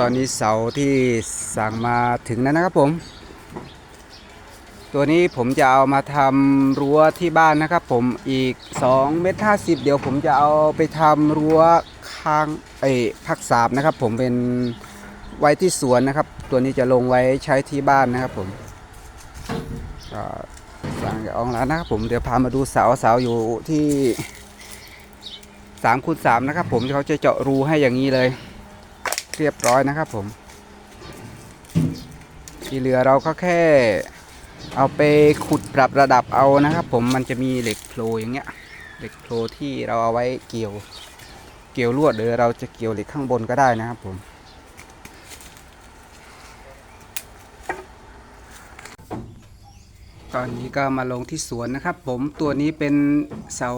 ตอนนี้เสาที่สั่งมาถึงแล้วนะครับผม ตัวนี้ผมจะเอามาทำรั้วที่บ้านนะครับผมอีก2เมตร50เดี๋ยวผมจะเอาไปทำรั้วค้างไอ้พักสาบนะครับ ผมเป็นไว้ที่สวนนะครับ ตัวนี้จะลงไว้ใช้ที่บ้านนะครับผมก็สั่งจากอองร้านนะครับผมเดี๋ยวพามาดูเสาเสาอยู่ที่3คูณ3นะครับผมเขาจะเจาะรูให้อย่างนี้เลย เรียบร้อยนะครับผม ที่เหลือเราก็แค่เอาไปขุดปรับระดับเอานะครับ ผมมันจะมีเหล็กโผล่อย่างเงี้ยเหล็กโผล่ที่เราเอาไว้เกี่ยวเกี่ยวลวดหรือเราจะเกี่ยวเหล็กข้างบนก็ได้นะครับผมตอนนี้ก็มาลงที่สวนนะครับ ผมตัวนี้เป็นเสา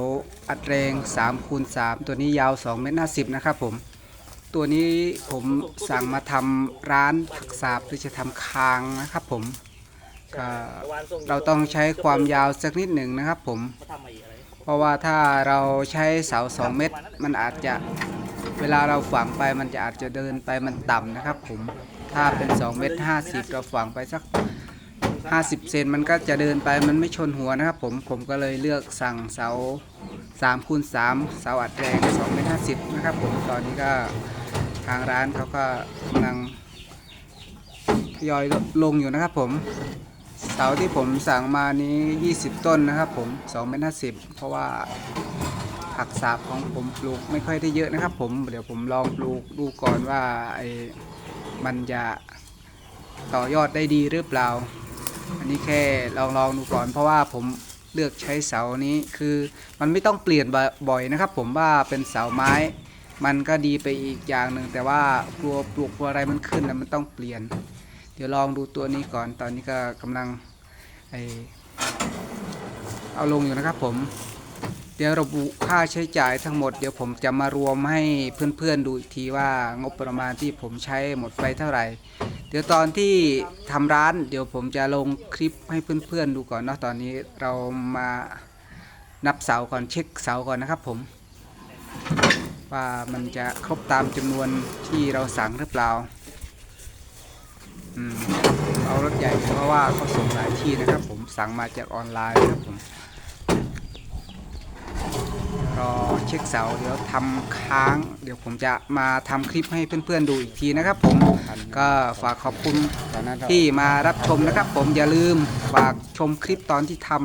อัดแรง3คูณ3ตัวนี้ยาว2เมตร50นะครับผม ตัวนี้ผมสั่งมาทำร้านผักสาบหรือจะทำคางนะครับผมก็เราต้องใช้ความยาวสักนิดหนึ่งนะครับผม เพราะว่าถ้าเราใช้เสา2เมตร มันอาจจะเวลาเราฝังไปมันจะอาจจะเดินไปมันต่ำนะครับผม ถ้าเป็น 2 เมตร 50 เราฝังไปสัก 50 เซนมันก็จะเดินไปมันไม่ชนหัวนะครับผม ผมก็เลยเลือกสั่งเสา3คูณ3เสาอัดแรง2เมตร50นะครับผม ตอนนี้ก็ ทางร้านเขาก็กำลังทยอยลงอยู่นะครับผม เสาที่ผมสั่งมานี้ 20 ต้นนะครับผม2เมตร50 เพราะว่าผักสาบของผมปลูกไม่ค่อยได้เยอะนะครับผม เดี๋ยวผมลองปลูกดูก่อนว่าไอ้มันจะต่อยอดได้ดีหรือเปล่า อันนี้แค่ลองลองดูก่อนเพราะว่าผมเลือกใช้เสานี้คือมันไม่ต้องเปลี่ยนบ่อยนะครับผมว่าเป็นเสาไม้ มันก็ดีไปอีกอย่างหนึ่งแต่ว่ากลัวปลูกกลัวอะไรมันขึ้นแล้วมันต้องเปลี่ยน เดี๋ยวลองดูตัวนี้ก่อนตอนนี้ก็กำลังไอเอาลงอยู่นะครับผม เดี๋ยวระบุค่าใช้จ่ายทั้งหมดเดี๋ยวผมจะมารวมให้เพื่อนๆดูอีกทีว่างบประมาณที่ผมใช้หมดไปเท่าไหร่ เดี๋ยวตอนที่ทำร้าน เดี๋ยวผมจะลงคลิปให้เพื่อนๆดูก่อนเนาะตอนนี้เรามานับเสาก่อนเช็คเสาก่อนนะครับผม ว่ามันจะครบตามจำนวนที่เราสั่งหรือเปล่าอืมเอารถใหญ่เพราะว่าเขาส่งหลายที่นะครับ ผมสั่งมาจากออนไลน์นะครับผมรอเช็คเสาเดี๋ยวทำค้าง เดี๋ยวผมจะมาทำคลิปให้เพื่อนๆดูอีกทีนะครับ ผมก็ฝากขอบคุณที่มารับชมนะครับ ผมอย่าลืมฝากชมคลิปตอนที่ทำ